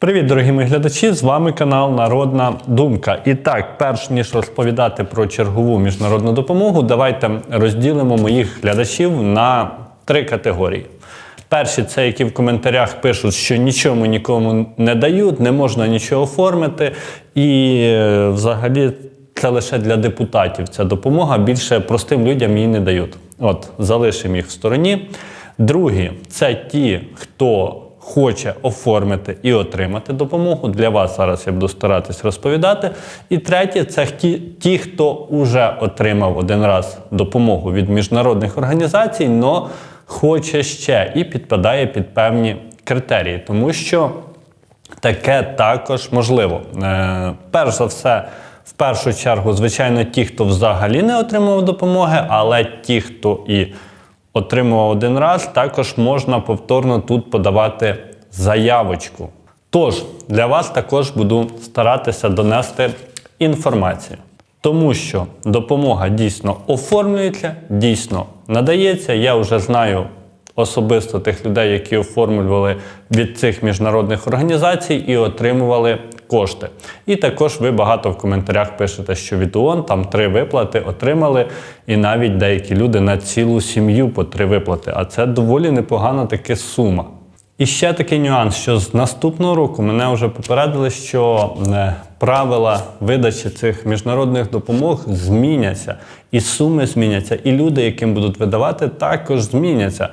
Привіт, дорогі мої глядачі! З вами канал Народна Думка. І так, перш ніж розповідати про чергову міжнародну допомогу, давайте розділимо моїх глядачів на три категорії. Перші це які в коментарях пишуть, що нічому нікому не дають, не можна нічого оформити, і е, взагалі це лише для депутатів. Ця допомога більше простим людям її не дають. От, залишимо їх в стороні. Другі це ті, хто хоче оформити і отримати допомогу. Для вас зараз я буду старатись розповідати. І третє це ті, хто вже отримав один раз допомогу від міжнародних організацій, але хоче ще і підпадає під певні критерії, тому що таке також можливо. Е, перш за все, в першу чергу, звичайно, ті, хто взагалі не отримав допомоги, але ті, хто і отримував один раз, також можна повторно тут подавати заявочку. Тож, для вас також буду старатися донести інформацію. Тому що допомога дійсно оформлюється, дійсно надається. Я вже знаю особисто тих людей, які оформлювали від цих міжнародних організацій і отримували кошти. І також ви багато в коментарях пишете, що від ООН там три виплати отримали, і навіть деякі люди на цілу сім'ю по три виплати. А це доволі непогана таки сума. І ще такий нюанс, що з наступного року мене вже попередили, що е, правила видачі цих міжнародних допомог зміняться, і суми зміняться, і люди, яким будуть видавати, також зміняться.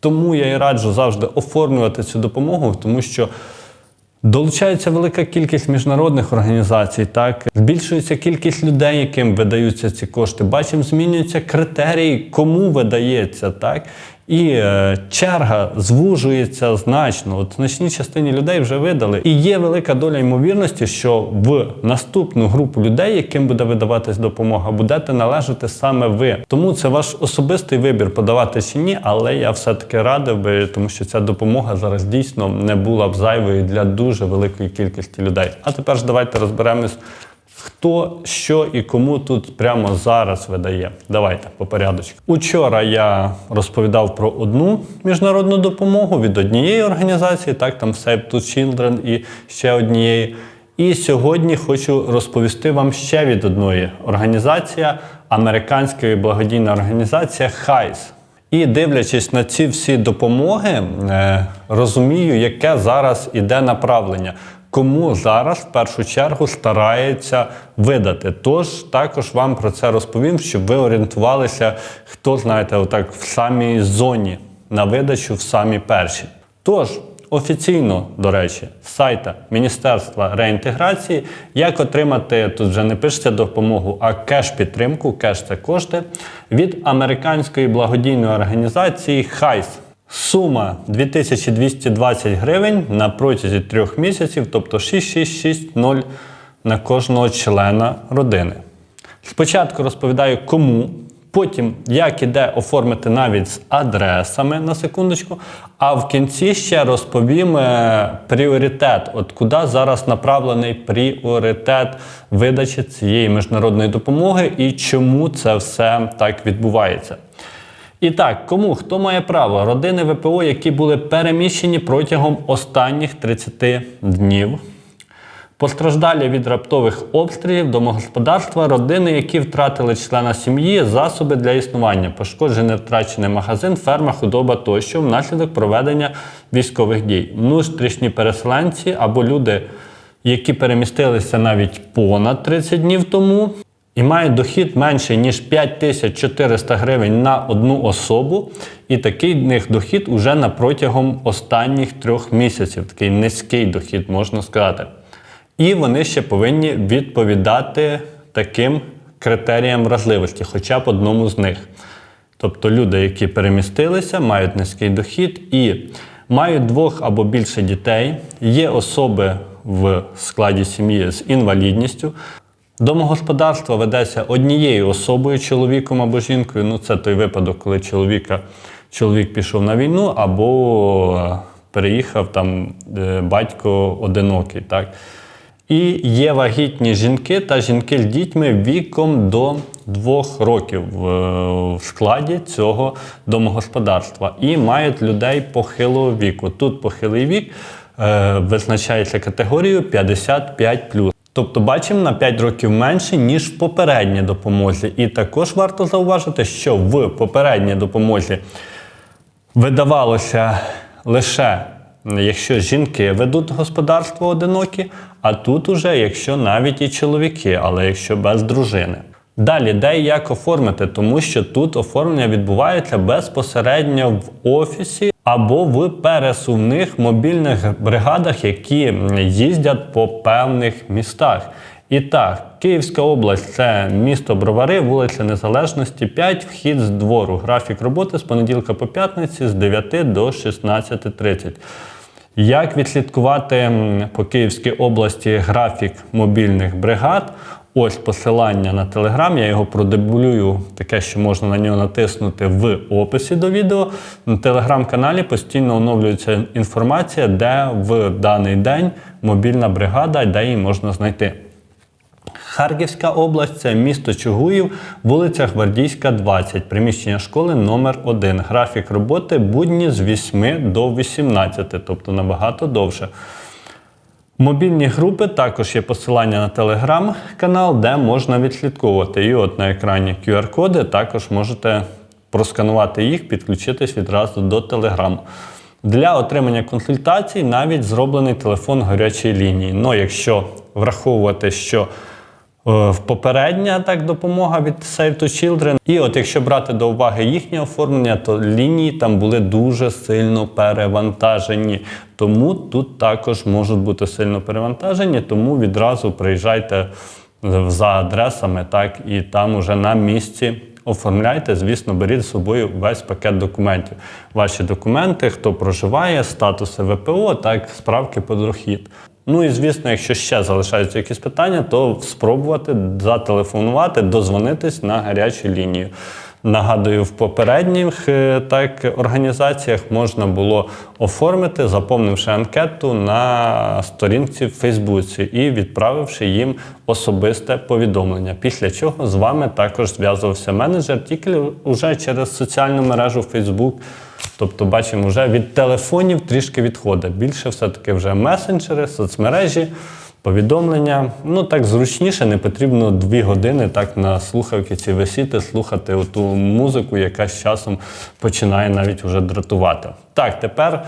Тому я і раджу завжди оформлювати цю допомогу, тому що долучається велика кількість міжнародних організацій, так збільшується кількість людей, яким видаються ці кошти. Бачимо, змінюються критерії, кому видається, так. І е, черга звужується значно. От значній частині людей вже видали. І є велика доля ймовірності, що в наступну групу людей, яким буде видаватись допомога, будете належати саме ви. Тому це ваш особистий вибір подавати чи ні, але я все-таки радив би, тому що ця допомога зараз дійсно не була б зайвою для дуже великої кількості людей. А тепер ж давайте розберемось. Хто що і кому тут прямо зараз видає? Давайте по порядочку. Учора я розповідав про одну міжнародну допомогу від однієї організації, так там Save to Children і ще однієї. І сьогодні хочу розповісти вам ще від одної організації, американська благодійна організація ХАЙС. І дивлячись на ці всі допомоги, е, розумію, яке зараз іде направлення. Кому зараз в першу чергу старається видати. Тож також вам про це розповім, щоб ви орієнтувалися, хто знаєте, отак в самій зоні на видачу в самій першій. Тож офіційно, до речі, з сайта Міністерства реінтеграції, як отримати тут вже не пишеться допомогу, а кеш-підтримку, кеш це кошти від американської благодійної організації ХАЙС. Сума 2220 гривень на протязі трьох місяців, тобто 6660 на кожного члена родини. Спочатку розповідаю кому, потім як іде оформити навіть з адресами на секундочку, а в кінці ще розповім е, пріоритет, от куди зараз направлений пріоритет видачі цієї міжнародної допомоги і чому це все так відбувається. І так, кому хто має право? Родини ВПО, які були переміщені протягом останніх 30 днів. Постраждалі від раптових обстрілів, домогосподарства, родини, які втратили члена сім'ї, засоби для існування, пошкоджений втрачений магазин, ферма, худоба тощо внаслідок проведення військових дій, внутрішні переселенці або люди, які перемістилися навіть понад 30 днів тому. І мають дохід менший, ніж 5400 гривень на одну особу, і такий в них дохід уже на протягом останніх трьох місяців. Такий низький дохід, можна сказати. І вони ще повинні відповідати таким критеріям вразливості, хоча б одному з них. Тобто люди, які перемістилися, мають низький дохід і мають двох або більше дітей, є особи в складі сім'ї з інвалідністю. Домогосподарство ведеться однією особою, чоловіком або жінкою. Ну, це той випадок, коли чоловіка, чоловік пішов на війну або переїхав там е, батько одинокий. Так? І є вагітні жінки та жінки з дітьми віком до двох років в складі цього домогосподарства. І мають людей похилого віку. Тут похилий вік. е, визначається категорією 55 Тобто бачимо на 5 років менше, ніж в попередній допомозі. І також варто зауважити, що в попередній допомозі видавалося лише якщо жінки ведуть господарство одинокі, а тут уже якщо навіть і чоловіки, але якщо без дружини. Далі, де і як оформити, тому що тут оформлення відбувається безпосередньо в офісі або в пересувних мобільних бригадах, які їздять по певних містах. І так, Київська область це місто Бровари, вулиця Незалежності, 5, вхід з двору. Графік роботи з понеділка по п'ятниці з 9 до 16.30. Як відслідкувати по Київській області графік мобільних бригад? Ось посилання на Телеграм, я його продублюю, таке, що можна на нього натиснути в описі до відео. На телеграм-каналі постійно оновлюється інформація, де в даний день мобільна бригада, де її можна знайти. Харківська область це місто Чугуїв, вулиця Гвардійська, 20, приміщення школи номер 1 Графік роботи будні з 8 до 18, тобто набагато довше. Мобільні групи також є посилання на телеграм-канал, де можна відслідковувати. І от на екрані QR-коди також можете просканувати їх, підключитись відразу до телеграму. Для отримання консультацій навіть зроблений телефон гарячої лінії. Ну, якщо враховувати, що попередня так допомога від Save to Children. І от якщо брати до уваги їхнє оформлення, то лінії там були дуже сильно перевантажені. Тому тут також можуть бути сильно перевантажені, тому відразу приїжджайте за адресами, так і там уже на місці. Оформляйте, звісно, беріть з собою весь пакет документів. Ваші документи, хто проживає, статуси ВПО, так, справки про дохід. Ну і звісно, якщо ще залишаються якісь питання, то спробувати зателефонувати, дозвонитись на гарячу лінію. Нагадую, в попередніх е, так організаціях можна було оформити, заповнивши анкету на сторінці в Фейсбуці і відправивши їм особисте повідомлення. Після чого з вами також зв'язувався менеджер тільки вже через соціальну мережу Facebook. Тобто, бачимо, вже від телефонів трішки відходить. Більше все-таки вже месенджери, соцмережі, повідомлення. Ну так зручніше, не потрібно дві години так на слухавки ці висіти, слухати ту музику, яка з часом починає навіть вже дратувати. Так, тепер.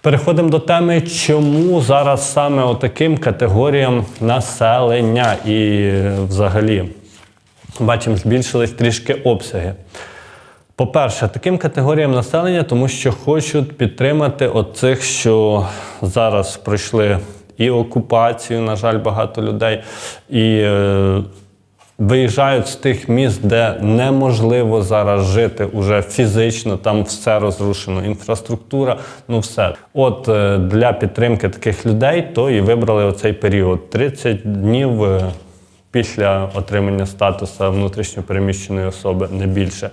Переходимо до теми, чому зараз саме отаким категоріям населення і е, взагалі бачимо, збільшились трішки обсяги. По-перше, таким категоріям населення, тому що хочуть підтримати оцих, що зараз пройшли і окупацію, на жаль, багато людей, і е, виїжджають з тих міст, де неможливо зараз жити уже фізично, там все розрушено, інфраструктура, ну все. От е, для підтримки таких людей, то і вибрали оцей період 30 днів. е, після отримання статусу внутрішньопереміщеної особи, не більше.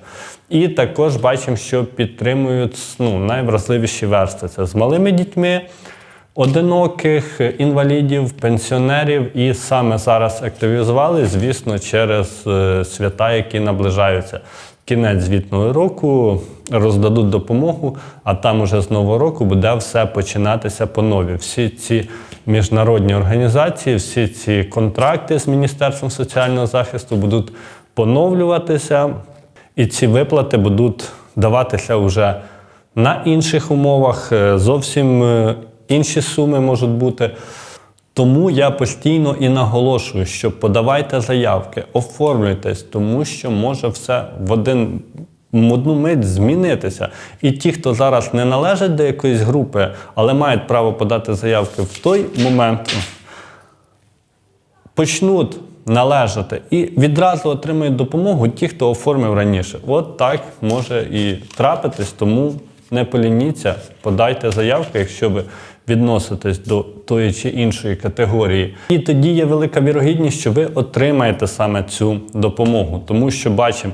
І також бачимо, що підтримують ну, найвразливіші верстви. Це з малими дітьми, одиноких, інвалідів, пенсіонерів. І саме зараз активізували, звісно, через е, свята, які наближаються. Кінець звітного року роздадуть допомогу, а там уже з нового року буде все починатися по нові. Всі ці міжнародні організації, всі ці контракти з Міністерством соціального захисту будуть поновлюватися, і ці виплати будуть даватися вже на інших умовах. е, Зовсім е, інші суми можуть бути. Тому я постійно і наголошую, що подавайте заявки, оформлюйтесь, тому що може все в один в одну мить змінитися. І ті, хто зараз не належать до якоїсь групи, але мають право подати заявки в той момент, почнуть належати і відразу отримають допомогу ті, хто оформив раніше. От так може і трапитись, тому не полініться, подайте заявку, якщо ви відноситесь до тої чи іншої категорії. І тоді є велика вірогідність, що ви отримаєте саме цю допомогу, тому що бачимо.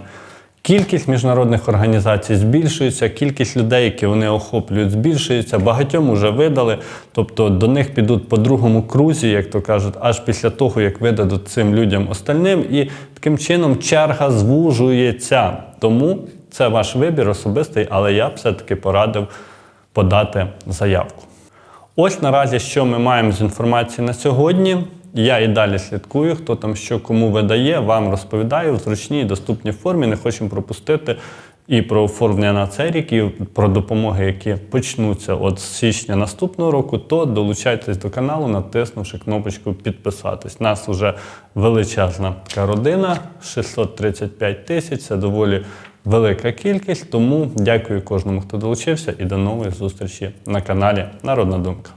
Кількість міжнародних організацій збільшується, кількість людей, які вони охоплюють, збільшується. Багатьом вже видали. Тобто до них підуть по другому крузі, як то кажуть, аж після того, як видадуть цим людям остальним. І таким чином черга звужується. Тому це ваш вибір особистий, але я б все-таки порадив подати заявку. Ось наразі, що ми маємо з інформації на сьогодні. Я і далі слідкую, хто там що кому видає, вам розповідаю в зручній і доступній формі. Не хочемо пропустити і про оформлення на цей рік, і про допомоги, які почнуться от з січня наступного року, то долучайтесь до каналу, натиснувши кнопочку підписатись. Нас вже величезна родина, 635 тисяч. Це доволі велика кількість. Тому дякую кожному, хто долучився, і до нової зустрічі на каналі Народна Думка.